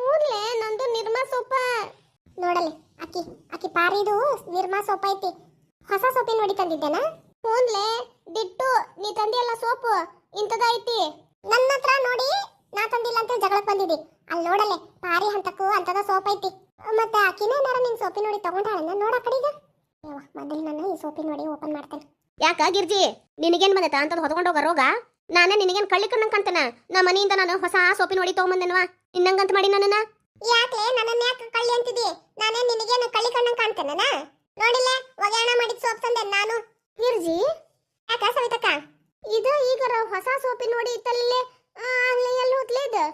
S2: ಮೂರ್ಲೆ ನಂದು ನಿರ್ಮಾ ಸೋಪ
S1: ನೋಡಲಿ ಅಕ್ಕಿ ಅಕ್ಕಿ ಪಾರಿದು ನಿರ್ಮಾ ಸೋಪ್ ಐತಿ. ಹೊಸ ಸೋಪಿ ನೋಡಿ ತಂದಿದ್ದೇನ?
S2: ಹೂನ್ಲೆ ದಿಟ್ಟು ನೀ ತಂದಿಯಲ್ಲ ಸೋಪು ಇಂಥದ ಐತಿ.
S1: ನನ್ನ ಹತ್ರ ನೋಡಿ ನಾ ತಂದಿಲ್ಲ ಅಂತ ಜಗಳಕ್ಕೆ ಬಂದಿದ್ದಿ ಅಲ್ಲಿ ನೋಡಲೆ ಪಾರಿ ಹಂತಕ್ಕೂ ಅಂತದ ಸೋಪ್ ಐತಿ. ಮತ್ತೆ ಆಕಿನ ಏನಾರ ನಿನ್ ಸೋಪಿ ನೋಡಿ ತಗೊಂಡಾಳ ನೋಡ ಕಡೆಗ ಮೊದಲು ನಾನು ಈ ಸೋಪಿ ನೋಡಿ ಓಪನ್ ಮಾಡ್ತೇನೆ.
S2: ಯಾಕ ಗಿರ್ಜಿ? ನಿನಗೇನ್ ಬಂದೈತ ಅಂತದ್ ಹೊತ್ಕೊಂಡು ಹೋಗ ರೋಗ? ನಾನೇ ನಿನಗೇನ್ ಕಳ್ಳಿ ಕಣ್ಣಂಗ್ ಕಾಣ್ತೇನ ನಮ್ಮ ಮನೆಯಿಂದ ನಾನು ಹೊಸ ಸೋಪಿ ನೋಡಿ ತಗೊಂಬಂದೇನವಾ? ನಿನ್ನಂಗಂತ ಮಾಡಿ ನನ್ನ
S1: ಯಾಕೆ? ನನ್ನನ್ನ ಯಾಕೆ ಕಳ್ಳಿ ಅಂತಿದಿ ನಾನೇ ನಿನಗೇನು ಕಳ್ಳಿ ಕಣ್ಣಂಗ್ ಕಾಣ್ತೇನ ನೋಡಿಲ್ಲ ಒಗ್ಯಾಣ ಮಾಡಿದ ಸೋಪ್ ತಂದೆ ನಾನು.
S2: ಗಿರ್ಜಿ?
S1: ಯಾಕ ಸವಿತಕ್ಕ?
S2: ಇದು ಈಗ ಹೊಸ ಸೋಪಿ ನೋಡಿ ಇತ್ತಲ್ಲೇ? ಆಗ್ಲೇ ಎಲ್ಲಿ ಹೋತ್ಲೇ ಇದು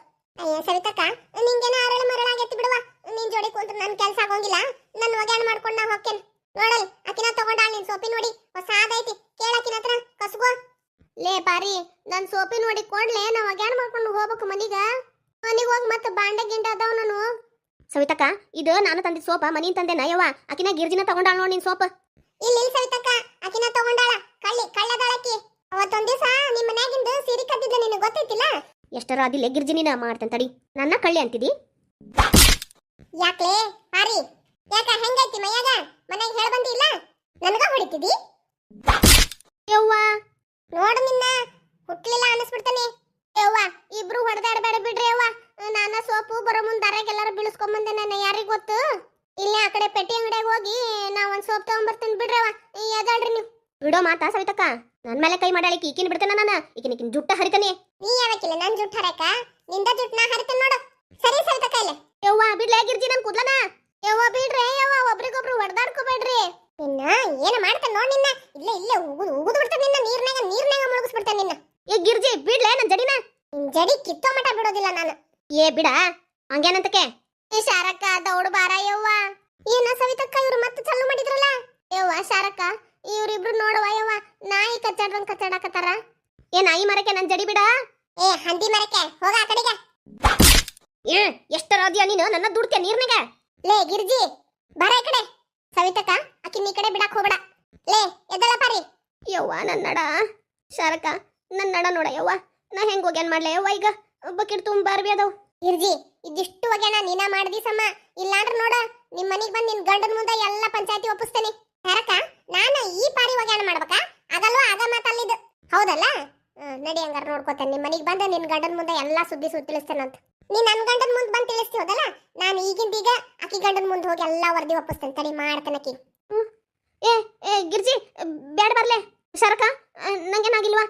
S1: ಅಯ್ಯ, ಸವಿತಕ್ಕ, ನಿಂಗೇನ ಅರಳು ಮರಳಾಗೈತಿ ಬಿಡುವ. ನಿನ್ ಜೋಡಿ ಕುಂತ್ರ ನನ್ ಕೆಲ್ಸ ಆಗೋಂಗಿಲ್ಲ. ನನ್ ಒಗ್ಯಾಣ ಮಾಡ್ಕೊಂಡು ನಾ ಹೋಗ್ತೇನೆ ನೋಡಲ್ ಅಕಿನ ತಗೊಂಡಾಳ ನಿನ್ ಸೋಪಿ ನೋಡಿ ಹೊಸ ಆದೈತಿ. ಕೇಳಕಿನ ಹತ್ರ ಕಸ್ಗೋ
S2: ಲೇ ಪಾರಿ ನನ್ ಸೋಪಿ ನೋಡಿ ಕೊಡ್ಲೆ, ನಾ ಒಗ್ಯಾಣ ಮಾಡ್ಕೊಂಡು ಹೋಗ್ಬೇಕು ಮನಿಗ? ಮನಿಗ್ ಹೋಗಿ ಮತ್ತೆ ಬಾಂಡೆ ಗಿಂಡ ಅದಾವ ನಾನು. ಸವಿತಕ್ಕ, ಇದು ನಾನು ತಂದಿ ಸೋಪ ಮನಿ ತಂದೆ ನಯವ ಅಕಿನ ಗಿರ್ಜಿನ ತಗೊಂಡಾಳ ನೋಡಿ ನಿನ್ ಸೋಪ.
S1: ಇಲ್ಲಿ ಸವಿತಕ್ಕ ಅಕಿನ ತಗೊಂಡಾಳ ಕಳ್ಳಿ ಕಳ್ಳದಾಳಕಿ ಅವತ್ತೊಂದ್ ದಿವಸ ನಿಮ್ ಮನ್ಯಾಗಿಂದ ಸೀರೆ ಕದ್ದಿದ್ದ ನಿನಗೆ ಗೊತ್ತೈತಿಲ್ಲ?
S2: ಎಷ್ಟರ ಅದಿಲ್ಲ ಗಿರ್ಜಿನಿನ ಮಾಡ್ತೇನೆ ತಡಿ. ನನ್ನ ಕಳ್ಳಿ ಅಂತಿದಿ?
S1: ಯಾಕ್ಲೇ? ಪಾರಿ. ಯಾಕ ಹೆಂಗೈತಿ ಮೈಯಾಗ ಮನೆಗೆ ಹೇಳ ಬಂದಿಲ್ಲ? ನನಗ ಹೊಡಿತಿದಿ?
S2: ಯವ್ವ.
S1: ನೋಡು ನಿನ್ನ. ಹುಟ್ಲಿಲ್ಲ ಅನಿಸ್ಬಿಡ್ತಾನೆ.
S2: ಯವ್ವ ಇಬ್ರು ಹೊಡೆದಾಡಬೇಡ ಬಿಡ್ರಿ ಯವ್ವ. ನಾನ ಸೋಪು ಬರೋ ಮುಂದೆ ದಾರಾಗ ಎಲ್ಲಾರು ಬೀಳಿಸ್ಕೊಂಬಂದೆ ನಾನು ಯಾರಿಗ್ ಗೊತ್ತು? ಇಲ್ಲೇ ಆ ಕಡೆ ಪೆಟ್ಟಿ ಅಂಗಡಿಯಾಗ ಹೋಗಿ ನಾ ಒಂದು ಸೋಪ್ ತಗೊಂಬರ್ತೇನೆ ಬಿಡ್ರವ್ವ ಎದಾಡ್ರಿ ನೀವು. ಬಿಡೋ ಮಾತಾ ಸವಿತಕ್ಕ. ನನ್ ಮೇಲೆ ಕೈ ಮಾಡಾಳಿಕಿ ಈಕಿನ ಬಿಡ್ತೇನೆ ನಾನು. ಈಕಿನ ಈಕಿನ ಜುಟ್ಟ ಹರಿತಾನೆ.
S1: ನೀ ಯಾವಕ್ಕಿಲ್ಲ? ನನ್ ಜುಟ್ಟ ಹರಕ? ನಿಂದ ಜುಟ್ಟ ನಾ ಹರಿತೇನೆ ನೋಡು. ಸರಿ ಸರಿ ಇಲ್ಲ.
S2: ಯವ್ವ ಬಿಡ್ಲೇ ಗಿರ್ಜಿ ನನ್ ಕೂದ್ಲನ? ಯವ್ವ ಬಿಡ್ರಿ ಯವ್ವ ಒಬ್ರಿಗೊಬ್ರು ಹೊಡೆದಾಡ್ಕೋಬೇಡ್ರಿ
S1: ನಿನ್ನ ಏನ ಮಾಡ್ತಾನ ನೋಡ್ ನಿನ್ನ. ಇಲ್ಲ ಇಲ್ಲ ಉಗುದು ಉಗುದು ಬಿಡ್ತಾನೆ ನಿನ್ನ. ನೀರ್ನಾಗ ನೀರ್ನಾಗ ಮುಳುಗಿಸ್ಬಿಡ್ತಾನೆ ನಿನ್ನ.
S2: ಏ ಗಿರ್ಜಿ ಬಿಡ್ಲೇ ನನ್ ಜಡಿನ?
S1: ನಿನ್ ಜಡಿ ಕಿತ್ತೋ ಮಟ ಬಿಡೋದಿಲ್ಲ ನಾನು.
S2: ಏ ಬಿಡ. ಹಂಗೇನಂತಕೆ ಏ ಶಾರಕ್ಕ ದೌಡ್ ಬಾರ ಯವ್ವ
S1: ಏನ ಸವಿತಕ್ಕ ಇವ್ರು ಮತ್ತೆ ಚಾಲು ಮಾಡಿದ್ರಲ್ಲ
S2: ಯವ್ವ ಶಾರಕ್ಕ ಇವ್ರಿಬ್ರು ನೋಡುವ ಯವ್ವ ನಾಯಿ ಕಚ್ಚಾಡ್ರಂಗ್ ಕಚ್ಚಾಡಕತ್ತಾರ ಏ ನಾಯಿ ಮರಕ್ಕೆ ನನ್ ಜಡಿ ಬಿಡ
S1: ಏ ಹಂದಿ ಮರಕ್ಕೆ ಹೋಗ ಆ ಕಡೆಗೆ
S2: ಏ ಎಷ್ಟರ ಅದ್ಯಾ ನೀನು ನನ್ನ ದುಡ್ತೆ ನೀರ್ನಾಗ
S1: ಲೇ ಗಿರ್ಜಿ ಬರ ಈ ಕಡೆ. ಸವಿತಕ್ಕ ಆಕಿ ನೀ ಕಡೆ ಬಿಡಕ್ ಹೋಗ್ಬೇಡ. ಲೇ ಎದ್ದಳ ಪಾರಿ
S2: ಯವ್ವ ನನ್ನ ನಡ ನನ್ನಡ ನನ್ನ ನಡ ನೋಡ ಯವ್ವ. ನಾ ಹೆಂಗ್ ಹೋಗ್ಯಾನ್ ಮಾಡ್ಲೆ ಯವ್ವ ಈಗ? ಬಕೆಟ್ ತುಂಬ ಅದಾವ.
S1: ಇರ್ಜಿ ಇದಿಷ್ಟು ಹೋಗ್ಯಾನ ನೀನ ಮಾಡ್ದಿ ಸಮ. ಇಲ್ಲಾಂದ್ರ ನೋಡ ನಿಮ್ ಮನಿಗ್ ಬಂದ್ ನಿನ್ ಗಂಡನ್ ಮುಂದೆ ಎಲ್ಲಾ ಪಂಚಾಯತಿ ಒಪ್ಪಿಸ್ತೇನೆ. ಶಾರಕ ನಾನ ಈ ಪಾರಿ ಹೋಗ್ಯಾನ ಮಾಡ್ಬೇಕಾ? ಆಗಲ್ವಾ? ಆಗ ಮಾತಲ್ಲಿದ್ದು ಹೌದಲ್ಲ? ನಡಿ ಹಂಗಾರ ನೋಡ್ಕೋತೇನೆ. ನಿಮ್ ಮನಿಗ್ ಬಂದ ನಿನ್ ಗಂಡನ್ ಮುಂದೆ ಎಲ್ಲಾ ಸುದ್ದಿ ಸುದ್ದಿ ತಿಳಿಸ್ತೇನಂತ. ನೀ ನನ್ ಗಂಡನ ಮುಂದೆ ಬಂದು ತಿಳಿಸ್ತಿ ಹೋದಲ್ಲ? ನಾನು ಈಗಿಂದ ಈಗ ಆಕಿ ಗಂಡನ ಮುಂದೆ ಹೋಗಿ ಎಲ್ಲಾ ವರದಿ ಒಪ್ಪಿಸ್ತೇನೆ. ತಡಿ ಮಾಡ್ತೇನೆ ಆಕಿ.
S2: ಏ ಏ ಗಿರ್ಜಿ ಬೇಡ ಬರ್ಲೆ. ಶರಕ ನಂಗೇನಾಗಿಲ್ವಾ?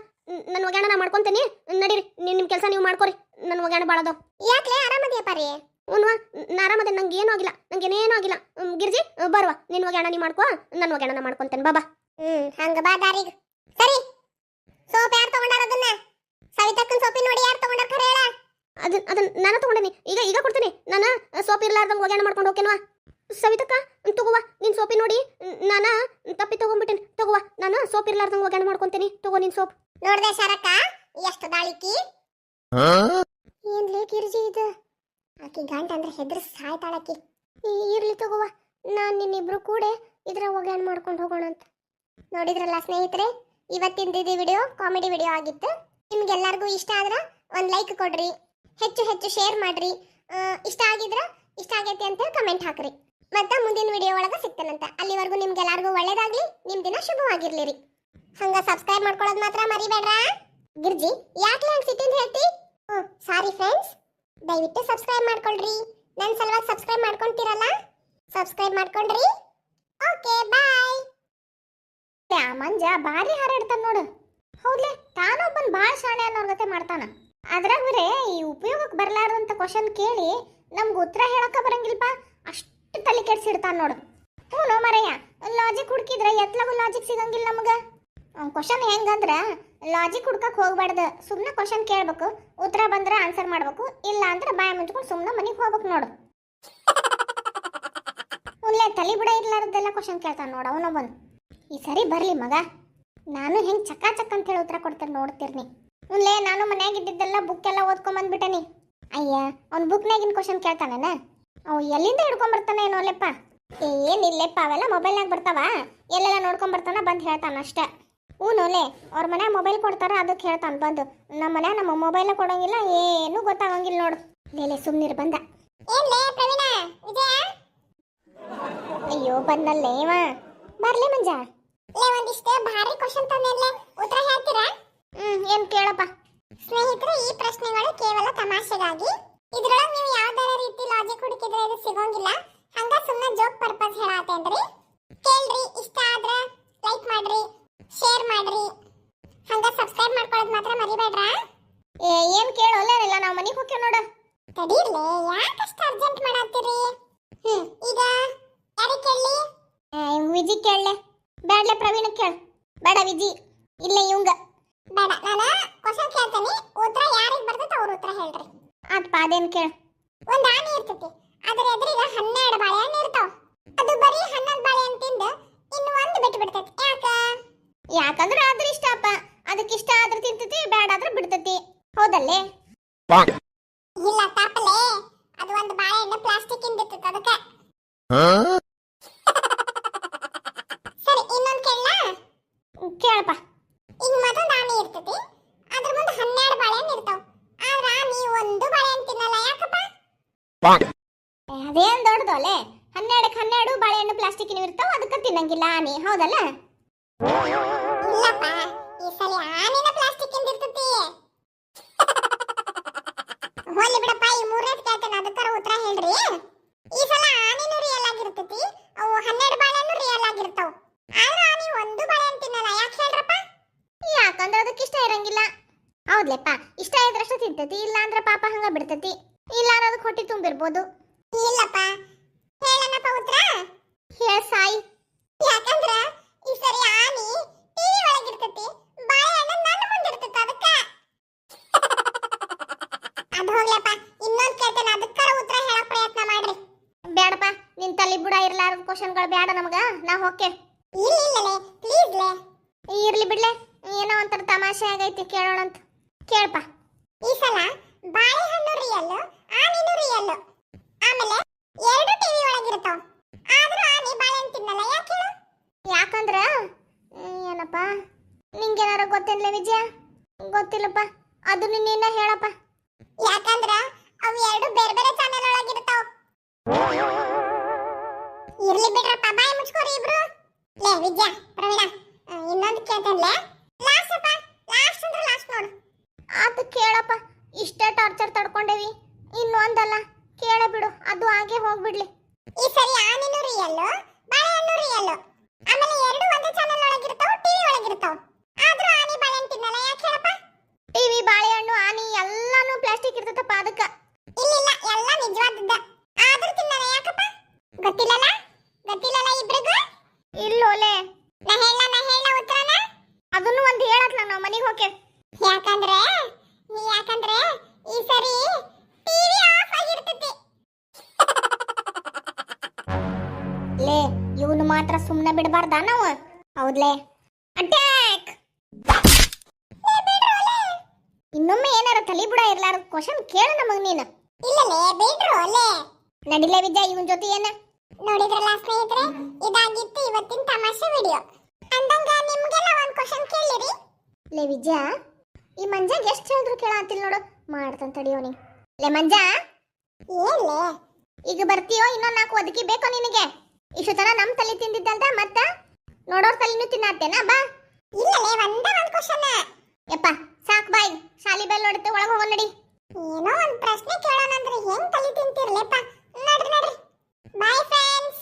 S2: ನನ್ನ ಒಗ್ಯಾಣ ನಾ ಮಾಡ್ಕೊಂತೀನಿ. ನಡೀರಿ ನೀವು ನಿಮ್ಮ ಕೆಲಸ ನೀವು ಮಾಡ್ಕೊರಿ. ನನ್ನ ಒಗ್ಯಾಣ ಬಾಳದು ಯಾಕೆ
S1: ಯಾಕ್ಲೆ ಆರಾಮದಿಯ ಪಾರಿ?
S2: ಉನ್ವಾ ನಾ ಆರಾಮದೆ ನಂಗೆ ಏನೂ ಆಗಿಲ್ಲ. ನಂಗೆ ಏನೇನೂ ಆಗಿಲ್ಲ. ಗಿರ್ಜಿ ಬರುವ. ನಿನ್ನ ಒಗ್ಯಾಣ ನೀ ಮಾಡ್ಕೋ ನನ್ನ ಒಗ್ಯಾಣ ನಾ ಮಾಡ್ಕೊಂತೇನೆ. ಬಾಬಾ
S1: ಹ್ಮ್ ಹಂಗ ಬಾ ದಾರಿಗೆ. ಸರಿ. ಸೋಪ್ ಯಾರು ತಗೊಂಡಾರ ಅದನ್ನ? ಸವಿತಕ್ಕನ್ ಸೋಪಿ ನೋಡಿ ಯಾರು ತಗೊಂಡಾರ ಖರೆ ಹೇಳ.
S2: ಅದನ್ನ ಅದನ್ನ ನಾನು ತಗೊಂಡೇನಿ. ಈಗ ಈಗ ಕೊಡ್ತೀನಿ. ನಾನು ಸೋಪ್ ಇರ್ಲಾರ್ದಂಗೆ ಒಗ್ಯಾಣ ಮಾಡ್ಕೊಂಡು ಹೋಗ್ತೇನವಾ ಸವಿತಕ್ಕ ತಗೋವಾ. ನಿನ್ ಸೋಪಿ ನೋಡಿ. ನಾನು ತಪ್ಪಿ ತಗೊಂಡ್ಬಿಟ್ಟಿನಿ ತಗೋವಾ. ನಾನು ಸೋಪ್ ಇರ್ಲಾರ್ದಂಗೆ ಒಗ್ಯಾಣ ಮಾಡ್ಕೊಂತೀನಿ. ತಗೋ ನಿನ್ ಸೋಪ್.
S1: ನೋಡ್ದೆ ಶರಕ್ಕ ಎಷ್ಟು ದಾಳಿಕಿ ಏನ್ಲೇ ಕಿರ್ಜಿ ಇದು. ಆಕಿ ಗಂಟ ಅಂದ್ರೆ ಹೆದ್ರ ಸಾಯ್ತಾಳಕಿ.
S2: ಇರ್ಲಿ ತಗೋವಾ. ನಾನು ನಿನ್ನಿಬ್ರು ಕೂಡ ಇದ್ರ ಒಗ್ಯಾಣ ಮಾಡ್ಕೊಂಡು ಹೋಗೋಣ ಅಂತ.
S1: ನೋಡಿದ್ರಲ್ಲ ಸ್ನೇಹಿತರೆ ಇವತ್ತಿಂದ ದಿದಿ ವಿಡಿಯೋ ಕಾಮಿಡಿ ವಿಡಿಯೋ ಆಗಿತ್ತು. ನಿಮ್ಗೆಲ್ಲರಿಗೂ ಇಷ್ಟ ಆದ್ರೆ ಒಂದು ಲೈಕ್ ಕೊಡ್ರಿ. ಹೆಚ್ಚು ಹೆಚ್ಚು ಶೇರ್ ಮಾಡ್ರಿ. ಇಷ್ಟ ಆಗಿದ್ರ ಇಷ್ಟ ಆಗೈತಿ ಅಂತ ಕಮೆಂಟ್ ಹಾಕ್ರಿ. ಮತ್ತೆ ಮುಂದಿನ ವಿಡಿಯೋ ಒಳಗ ಸಿಗ್ತೇನಂತ. ಅಲ್ಲಿವರೆಗೂ ನಿಮ್ಗೆಲ್ಲರಿಗೂ ಒಳ್ಳೇದಾಗ್ಲಿ, ನಿಮ್ ದಿನ ಶುಭವಾಗಿರ್ಲಿರಿ. ಹಂಗ ಸಬ್ಸ್ಕ್ರೈಬ್ ಮಾಡ್ಕೊಳ್ಳೋದು ಮಾತ್ರ ಮರಿಬೇಡ್ರಾ? ಗಿರ್ಜಿ, ಯಾಕೆ ಹಂಗ್ ಸಿಟ್ಟಿಂದ ಹೇಳ್ತಿ? ಸಾರಿ ಫ್ರೆಂಡ್ಸ್ ದಯವಿಟ್ಟು ಸಬ್ಸ್ಕ್ರೈಬ್ ಮಾಡ್ಕೊಳ್ರಿ. ನನ್ನ ಸಲುವಾಗಿ ಸಬ್ಸ್ಕ್ರೈಬ್ ಮಾಡ್ಕೊಂತೀರಲ್ಲ? ಸಬ್ಸ್ಕ್ರೈಬ್ ಮಾಡ್ಕೊಂಡ್ರಿ. ಓಕೆ ಬಾಯ್
S2: ಮಂಜ ಭಾರಿ ಹಾರಾಡ್ತಾನ ನೋಡು. ಹೌದ್ಲೆ, ತಾನೊಬ್ಬನ್ ಭಾಳ ಶಾಣೆ ಅನ್ನೋರ್ ಜೊತೆ ಮಾಡ್ತಾನ. ಅದ್ರಾಗ ಬೇರೆ ಈ ಉಪಯೋಗಕ್ಕೆ ಬರಲಾರ್ದಂತ ಕ್ವಶನ್ ಕೇಳಿ ನಮ್ಗೆ ಉತ್ತರ ಹೇಳಕ ಬರಂಗಿಲ್ಪ ಅಷ್ಟು ತಲೆ ಕೆಡ್ಸಿಡ್ತಾನ ನೋಡು. ಹ್ಞೂ ಮರಯ್ಯ ಲಾಜಿಕ್ ಹುಡುಕಿದ್ರೆ ಎತ್ಲಾಗು ಲಾಜಿಕ್ ಸಿಗಂಗಿಲ್ಲ ನಮಗ. ಕ್ವಶನ್ ಹೆಂಗಂದ್ರೆ
S1: ಲಾಜಿಕ್ ಹುಡ್ಕಕ್ಕೆ ಹೋಗ್ಬಾರ್ದು. ಸುಮ್ಮನೆ ಕ್ವಶನ್ ಕೇಳ್ಬೇಕು, ಉತ್ತರ ಬಂದ್ರೆ ಆನ್ಸರ್ ಮಾಡ್ಬೇಕು, ಇಲ್ಲ ಅಂದ್ರೆ ಬಾಯ ಮುಚ್ಕೊಂಡು ಸುಮ್ಮನೆ ಮನೆಗೆ ಹೋಗ್ಬೇಕು ನೋಡು. ಉಲ್ಲೇ ತಲೆ ಬಿಡ ಇರ್ಲಾರ್ದೆಲ್ಲ ಕ್ವಶನ್ ಕೇಳ್ತಾನೆ ನೋಡು, ಅವನೊಬ್ಬನು. ಈ ಸರಿ ಬರಲಿ ಮಗ. ನಾನು ಹೆಂಗೆ ಚಕ್ಕ ಚಕ್ ಅಂತ ಹೇಳಿ ಉತ್ತರ ಕೊಡ್ತೇನೆ, ನೋಡ್ತಿರ್ನಿ. ಉಲ್ಲೆ ನಾನು ಮನ್ಯಾಗ ಇದ್ದಿದ್ದೆಲ್ಲ ಬುಕ್ ಎಲ್ಲ ಓದ್ಕೊಂಡ್ ಬಂದ್ಬಿಟ್ಟನಿ ಅಯ್ಯ, ಅವ್ನ ಬುಕ್ನಾಗಿನ ಕ್ವಶನ್ ಕೇಳ್ತಾನೇನ? ಅವ್ ಎಲ್ಲಿಂದ ಹಿಡ್ಕೊಂಬರ್ತಾನೆ ಏನೋ ಅಲ್ಲೆಪ್ಪ. ಏನಿಲ್ಲಪ್ಪ, ಅವೆಲ್ಲ ಮೊಬೈಲ್ನಾಗ ಬರ್ತಾವ. ಎಲ್ಲೆಲ್ಲ ನೋಡ್ಕೊಂಬರ್ತಾನ ಬಂದು ಹೇಳ್ತಾನ ಅಷ್ಟೇ. ಹ್ಞೂನೋಲೆ ಅವ್ರ ಮನ್ಯಾಗ ಮೊಬೈಲ್ ಕೊಡ್ತಾರ ಅದಕ್ಕೆ ಹೇಳ್ತಾನೆ ಬಂದು. ನಮ್ಮ ಮನ್ಯಾಗ ನಮ್ಮ ಮೊಬೈಲ ಕೊಡೋಂಗಿಲ್ಲ, ಏನು ಗೊತ್ತಾಗಂಗಿಲ್ಲ ನೋಡು. ಲೇಲೆ ಸುಮ್ನಿರ್, ಬಂದ. ಅಯ್ಯೋ, ಬಂದಲ್ಲೇ ಇವ. ಬರ್ಲಿ ಮಂಜ.
S2: ಲೇ, ಒಂದಿಷ್ಟು ಭಾರಿ ಕ್ವಶನ್ ತಂದೇನ್ಲೆ ಉತ್ತರ ಹೇಳ್ತೀರಾ?
S1: ಹ್ಮ್ ಏನ್ ಕೇಳಪ್ಪ?
S2: ಸ್ನೇಹಿತರೆ ಈ ಪ್ರಶ್ನೆಗಳು ಕೇವಲ ತಮಾಷೆಗಾಗಿ. ಇದ್ರೊಳಗೆ ನೀವು ಯಾವ್ದಾರ ರೀತಿ ಲಾಜಿಕ್ ಹುಡುಕಿದ್ರೆ ಇದು ಸಿಗೋಂಗಿಲ್ಲ. ಹಂಗ ಸುಮ್ಮನೆ ಜೋಕ್ ಪರ್ಪಸ್ ಹೇಳಾತೇನ್ರಿ ಕೇಳ್ರಿ ಇಷ್ಟ ಆದ್ರೆ ಲೈಕ್ ಮಾಡ್ರಿ ಶೇರ್ ಮಾಡ್ರಿ. ಹಂಗ ಸಬ್ಸ್ಕ್ರೈಬ್ ಮಾಡ್ಕೊಳ್ಳೋದು ಮಾತ್ರ ಮರಿಬೇಡ್ರಾ?
S1: ಏ ಏನ್ ಕೇಳೋಲ್ಲ ನಾವು ಮನೆಗೆ ಹೋಗ್ತೇವೆ ನೋಡು.
S2: ತಡೀರ್ಲೆ ಯಾಕಷ್ಟು ಅರ್ಜೆಂಟ್ ಮಾಡತ್ತೀರಿ? ಹ್ಮ್ ಈಗ ಯಾರಿಗೆ
S1: ಕೇಳಲಿ? ವಿಜಿ ಕೇಳಲೆ. ಬ್ಯಾಡ್ಲೆ ಪ್ರವೀಣ ಕೇಳ. ಬೇಡ ವಿಜಿ ಇಲ್ಲ ಇವಂಗ.
S2: ಬೇಡ. ನಾನು ಕ್ವಶನ್ ಕೇಳ್ತೇನೆ. ಉತ್ತರ ಯಾರಿಗೆ ಬರ್ತೈತೆ ಅವ್ರ ಉತ್ತರ ಹೇಳ್ರಿ.
S1: ಆತ್ಪ ಅದೇನು ಕೇಳ.
S2: ಒಂದು ಆನೆ ಇರ್ತೈತಿ. ಅದ್ರ ಎದುರಿಗ ಹನ್ನೆರಡು ಬಾಳೆಹಣ್ಣು ಇರ್ತಾವ. ಅದು ಬರೀ ಹನ್ನೊಂದು ಬಾಳೆಹಣ್ಣು ತಿಂದು ಇನ್ನು ಒಂದು ಬಿಟ್ಟು ಬಿಡ್ತೈತಿ ಯಾಕ?
S1: ಯಾಕಂದ್ರೆ ಆದ್ರೆ ಇಷ್ಟಪ್ಪ ಅದಕ್ಕೆ ಇಷ್ಟ ಆದ್ರೆ ತಿಂತತಿ ಬೇಡ ಆದ್ರೆ ಬಿಡ್ತತಿ. ಹೌದಲ್ಲೇ?
S2: ಇಲ್ಲ ತಪ್ಪಲೇ ಅದು ಒಂದು ಬಾಳೆಹಣ್ಣು ಪ್ಲಾಸ್ಟಿಕ್ ಇಂದ ಇರ್ತೈತಿ ಅದಕ್ಕೆ. ಸರಿ ಇನ್ನೊಂದು ಕೇಳ
S1: ಕೇಳಪ್ಪ.
S2: ಇರ್ತೈತಿ ಅದ್ರ ಮುಂದೆ ಹನ್ನೆರಡು ಬಾಳೆಹಣ್ಣು ಇರ್ತಾವ. ಆದ್ರ ನೀ ಒಂದು ಬಾಳೆಹಣ್ಣು ತಿನ್ನಲ್ಲ ಯಾಕಪ್ಪ?
S1: ಅದೇನ್ ದೊಡ್ಡದೋಲೆ ಹನ್ನೆರಡಕ್ಕೆ ಹನ್ನೆರಡು ಬಾಳೆಹಣ್ಣು ಪ್ಲಾಸ್ಟಿಕ್ ಇರ್ತಾವ ಅದಕ್ಕೆ ತಿನ್ನಂಗಿಲ್ಲ ಆನೆ ಹೌದಲ್ಲ?
S2: ಇಲ್ಲಪ್ಪ ಈ ಸಲ ಆನೆನ ಪ್ಲಾಸ್ಟಿಕ್ ಇರ್ತೈತಿ. ಹೋಲಿ ಬಿಡಪ್ಪ ಈ ಮೂರನೇದ್ ಕೇಳ್ತೇನೆ ಅದಕ್ಕಾರ ಉತ್ತರ ಹೇಳ್ರಿ. ಈ ಸಲ ಆನೆನೂ ರಿಯಲ್ ಆಗಿರ್ತೈತಿ ಅವು ಹನ್ನೆರಡು ಬಾಳೆಹಣ್ಣು ರಿಯಲ್ ಆಗಿರ್ತಾವ. ಆದ್ರೆ ಆನೆ ಒಂದು ಬಾಳೆಹಣ್ಣು ತಿನ್ನಲ್ಲ ಯಾಕೆ ಹೇಳ್ರಪ್ಪ?
S1: ಯಾಕಂದ್ರೆ ಅದಕ್ಕೆ ಇಷ್ಟ ಇರಂಗಿಲ್ಲ. ಹೌದ್ಲೆಪ್ಪ ಇಷ್ಟ ಇದ್ರಷ್ಟು ತಿಂತತಿ ಇಲ್ಲ ಅಂದ್ರೆ ಪಾಪ ಹಂಗ ಬಿಡ್ತತಿ. ಇಲ್ಲ ಅದಕ್ಕೆ ಹೊಟ್ಟಿ ತುಂಬಿರ್ಬೋದು.
S2: ಇಲ್ಲಪ್ಪ ಹೇಳನಪ್ಪ ಉತ್ತರ
S1: ಹೇಳ ಸಾಯಿ.
S2: ಯಾಕಂದ್ರ ಈ ಸರಿ ಆನಿ ಟಿವಿ ಒಳಗಿರ್ತೈತಿ ಬಾಳೆಹಣ್ಣು ನನ್ನ ಮುಂದೆ ಇರ್ತೈತಿ ಅದಕ್ಕ. ಅದು ಹೋಗ್ಲಪ್ಪ ಇನ್ನೊಂದು ಕೇಳ್ತೇನೆ ಅದಕ್ಕಾರ ಉತ್ತರ ಹೇಳಕ್ ಪ್ರಯತ್ನ ಮಾಡ್ರಿ.
S1: ಬೇಡಪ್ಪ ನಿನ್ ತಲೆ ಬುಡ ಇರ್ಲಾರ್ದ ಕ್ವಶನ್ಗಳು ಬೇಡ ನಮಗ. ನಾ ಹೋಕೆ
S2: ಇಲ್ಲ ಇಲ್ಲಲೇ ಪ್ಲೀಸ್ ಲೇ.
S1: ಇರ್ಲಿ ಬಿಡ್ಲೆ. ಏನೋ ಒಂಥರ ತಮಾಷೆ ಆಗೈತಿ ಕೇಳೋಣಂತ ಕೇಳಪ್ಪ
S2: ಈ ಸಲ ಬಾಳೆಹಣ್ಣು ರಿಯಲ್ ಆನಿನು ರಿಯಲ್ ಆಮೇಲೆ ಎರಡು ಟಿವಿ ಒಳಗಿರ್ತಾವ ಆದ್ರೂ ಆನಿ ಬಾಳೆಹಣ್ಣು ತಿನ್ನಲ್ಲ. ಯಾಕೆ ಹೇಳು?
S1: ಯಾಕಂದ್ರ ಏನಪ್ಪ? ನಿಂಗೇನಾರ ಗೊತ್ತೇನ್ಲೆ ವಿಜಯ? ಗೊತ್ತಿಲ್ಲಪ್ಪ. ಅದು ನಿನ್ನ ಹೇಳಪ್ಪ.
S2: ಯಾಕಂದ್ರ ಅವು ಎರಡು ಬೇರೆ ಬೇರೆ ಚಾನೆಲ್ ಒಳಗಿರ್ತಾವ ಇರ್ಲಿ ಬಿಡ್ರಪ್ಪ. ಬಾಯಿ ಮುಚ್ಕೋರಿ ಇಬ್ರು. ಲೇ ವಿದ್ಯಾ ಪ್ರವೀಣ ಇನ್ನೊಂದು ಕೇಳ್ತೇನ್ಲೆ? ಲಾಸ್ಟ್ ಅಪ್ಪ ಲಾಸ್ಟ್ ಅಂದ್ರೆ ಲಾಸ್ಟ್ ನೋಡು.
S1: ಆತ ಕೇಳಪ್ಪ ಇಷ್ಟೇ ಟಾರ್ಚರ್ ತಡ್ಕೊಂಡೇವಿ. ಇನ್ನೊಂದಲ್ಲ ಕೇಳ ಬಿಡು ಅದು ಹಾಗೆ ಹೋಗ್ಬಿಡ್ಲಿ.
S2: ಈ ಸರಿ ಆನಿನೂ ರಿಯಲ್ ಬಾಳೆಹಣ್ಣು ರಿಯಲ್ ಆಮೇಲೆ ಎರಡು ಒಂದೇ ಚಾನೆಲ್ ಒಳಗಿರ್ತಾವ ಟಿವಿ ಒಳಗಿರ್ತಾವ. ಆದ್ರೂ ಆನಿ ಬಾಳೆಹಣ್ಣು ತಿನ್ನಲ್ಲ ಯಾಕೆ ಹೇಳಪ್ಪ?
S1: ಟಿವಿ ಬಾಳೆಹಣ್ಣು ಆನಿ ಎಲ್ಲಾನು ಪ್ಲಾಸ್ಟಿಕ್ ಇರ್ತದಪ್ಪ ಅದಕ್ಕ.
S2: ಇಲ್ಲ ಇಲ್ಲ ಎಲ್ಲ ನಿಜವಾದದ್ದ. ಆದ್ರೂ ತಿನ್ನಲ್ಲ ಯಾಕಪ್ಪ? ಗೊತ್ತಿಲ್ಲಲ್ಲ?
S1: ಹೌದ್ಲೇ ಅಟ್ಯಾಕ್ ಇನ್ನೊಮ್ಮೆ ಏನಾರ ತಲಿ ಬುಡ ಇರ್ಲಾರ ಕ್ವಶನ್ ಕೇಳು ನಮಗ್ ನೀನು.
S2: ಇಲ್ಲಲೇ ಬೇಡ್ರು
S1: ನಡಿಲೇ ವಿದ್ಯಾ ಇವನ್ ಜೊತೆ ಏನ
S2: ನೋಡಿದ್ರಲ್ಲ ಸ್ನೇಹಿತರೆ ಇದಾಗಿತ್ತು ಇವತ್ತಿನ ತಮಾಷೆ ವಿಡಿಯೋ ಅಂದಂಗ ನಿಮ್ಗೆಲ್ಲ ಒಂದ್ ಕ್ವಶನ್ ಕೇಳಿರಿ.
S1: ಲೇ ವಿದ್ಯಾ ಈ ಮಂಜಾಗ ಎಷ್ಟು ಹೇಳಿದ್ರು ಕೇಳಾತಿಲ್ ನೋಡು. ಮಾಡ್ತಾನ ತಡಿಯೋನಿ ಲೇ ಮಂಜಾ.
S2: ಏನ್ಲೇ?
S1: ಈಗ ಬರ್ತೀಯೋ ಇನ್ನೊಂದ್ ನಾಲ್ಕು ಒದಕಿ ಬೇಕೋ ನಿನಗೆ? ಇಷ್ಟು ತರ ನಮ್ ತಲೆ ತಿಂದಿದ್ದಲ್ದ ಮತ್ತ? ನೋಡೋರ್ ತಲೆನೂ ತಿನ್ನತ್ತೇನ ಬಾ
S2: ಇಲ್ಲಲೇ ಒಂದ ಒಂದ್ ಕ್ವಶನ್
S1: ಯಪ್ಪ ಸಾಕ್ ಬಾಯ್ ಶಾಲಿ ಬೆಲ್ ನೋಡುತ್ತೆ ಒಳಗೆ ಹೋಗೋ ನಡಿ ಏನೋ ಒಂದ್ ಪ್ರಶ್ನೆ ಕೇಳೋಣ ಅಂದ್ರೆ ಹೆಂಗ್ ತಲೆ ತಿಂತಿರ್ಲೇಪ್ಪ ನೋಡ್ರಿ ನಡ್ರಿ ಬಾಯ್ ಫ್ರೆಂಡ್ಸ್